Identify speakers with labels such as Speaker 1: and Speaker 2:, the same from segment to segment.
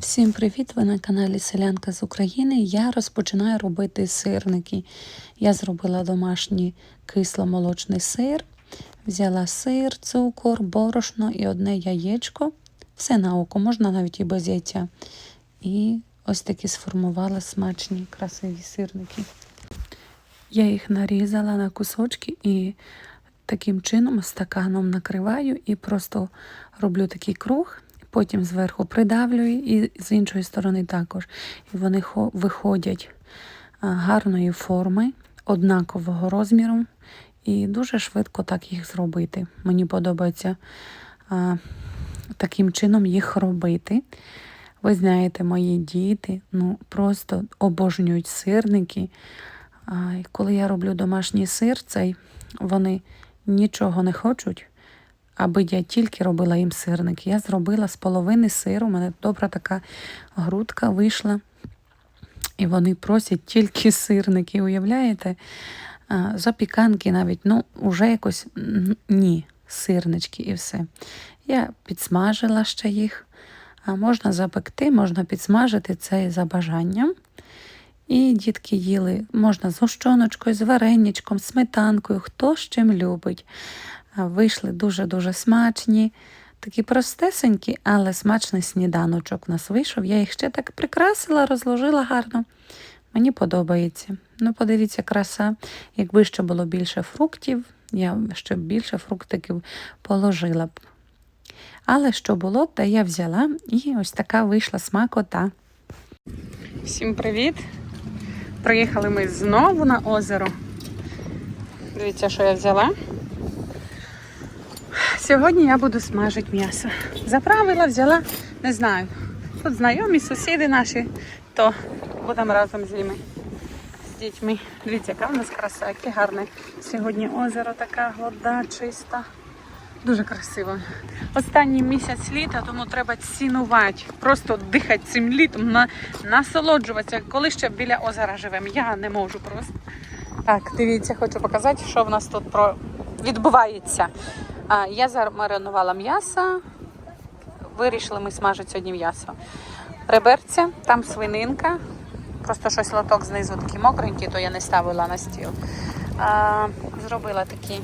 Speaker 1: Всім привіт! Ви на каналі Селянка з України. Я розпочинаю робити сирники. Я зробила домашній кисломолочний сир, взяла сир, цукор, борошно і одне яєчко. Все на око, можна навіть і без яйця. І ось такі сформувала смачні, красиві сирники. Я їх нарізала на кусочки і таким чином стаканом накриваю і просто роблю такий круг. Потім зверху придавлюю і з іншої сторони також. І вони хо- виходять гарної форми, однакового розміру. І дуже швидко так їх зробити. Мені подобається а, таким чином їх робити. Ви знаєте, мої діти ну, просто обожнюють сирники. А, коли я роблю домашній сир, цей, вони нічого не хочуть, аби я тільки робила їм сирник. Я зробила з половини сиру, у мене добра така грудка вийшла. І вони просять тільки сирники, уявляєте? Запіканки навіть, ну, вже якось ні, сирнички і все. Я підсмажила ще їх. А можна запекти, можна підсмажити це за бажанням. І дітки їли можна з гущоночкою, з вареничком, сметанкою, хто з чим любить. Вийшли дуже-дуже смачні, такі простесенькі, але смачний сніданочок у нас вийшов. Я їх ще так прикрасила, розложила гарно. Мені подобається. Ну, подивіться, краса. Якби ще було більше фруктів, я ще більше фруктиків положила б. Але що було, те я взяла, і ось така вийшла смакота. Всім привіт! Приїхали ми знову на озеро. Дивіться, що я взяла. Сьогодні я буду смажити м'ясо. Заправила, взяла, не знаю. Тут знайомі, сусіди наші, то будемо разом з ними, з дітьми. Дивіться, яка в нас краса, яке гарне. Сьогодні озеро така вода чиста. Дуже красиво. Останній місяць літа, тому треба цінувати, просто дихати цим літом, на, насолоджуватися. Коли ще біля озера живемо, я не можу просто. Так, дивіться, хочу показати, що в нас тут про... відбувається. А, я замаринувала м'ясо. Вирішили ми смажити сьогодні м'ясо. Реберця, там свининка. Просто щось лоток знизу такий мокренький, то я не ставила на стіл. А, зробила такі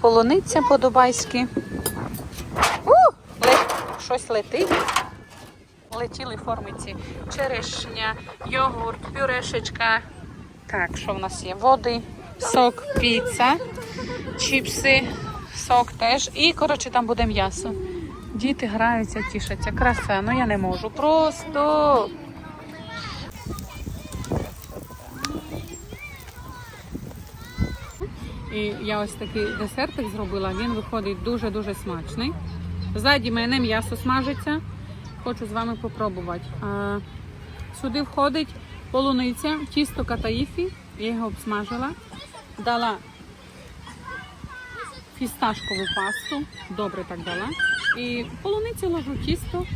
Speaker 1: полуниця по-дубайськи. У, ле- щось летить. Летіли формиці черешня, йогурт, пюрешечка. Так, що в нас є? Води, сок, піца, чіпси, сок теж. І, коротше, там буде м'ясо. Діти граються, тішаться. Краса, ну я не можу. Просто. І я ось такий десертик зробила. Він виходить дуже-дуже смачний. Ззаді мене м'ясо смажиться. Хочу з вами попробувати. Сюди входить полуниця, тісто катаїфі. Я його обсмажила. Дала фісташкову пасту. Добре так дала. І в полуницю ложу тісто.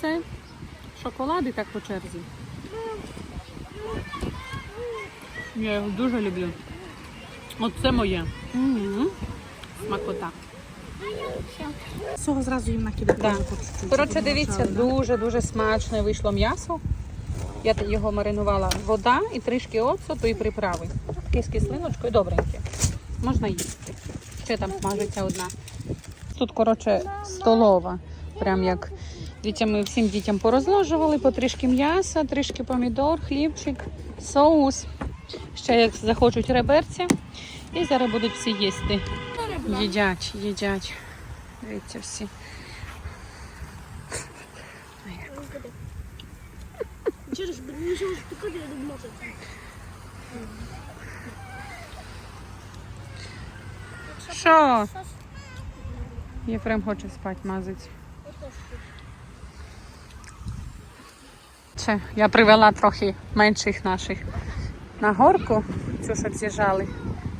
Speaker 1: Це шоколад і так по черзі. Я його дуже люблю. От це моє. М-м. Смакота.
Speaker 2: Цього зразу їм накидати.
Speaker 1: Да. Коротше, дивіться, дуже-дуже смачне вийшло м'ясо. Я його маринувала вода і трішки оцету і приправи. Таке з кислиночкою добреньке. Можна їсти. Ще там смажиться одна. Тут, коротше, столова. Прям як дітям ми всім дітям порозложували по трішки м'яса, трішки помідор, хлібчик, соус. Ще як захочуть реберці. І зараз будуть всі їсти. Їдять, їдять. Дивіться всі.
Speaker 2: Через таке я не можу.
Speaker 1: Що? Єфрем хоче спати, мазить. Це я привела трохи менших наших на горку, цю щоб з'їжджали.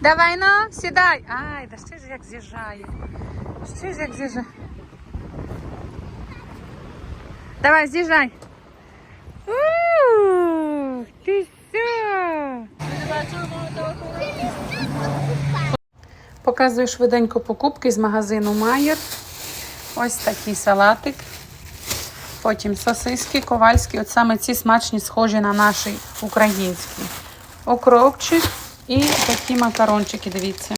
Speaker 1: Давай ну, сідай. Ай, да ще ж як з'їжджає. Ще ж як з'їжджає. Давай, з'їжджай. Ти що? Показую швиденько покупки з магазину Майер. Ось такий салатик. Потім сосиски ковальські, от саме ці смачні, схожі на наші українські. Окропчик і такі макарончики, дивіться.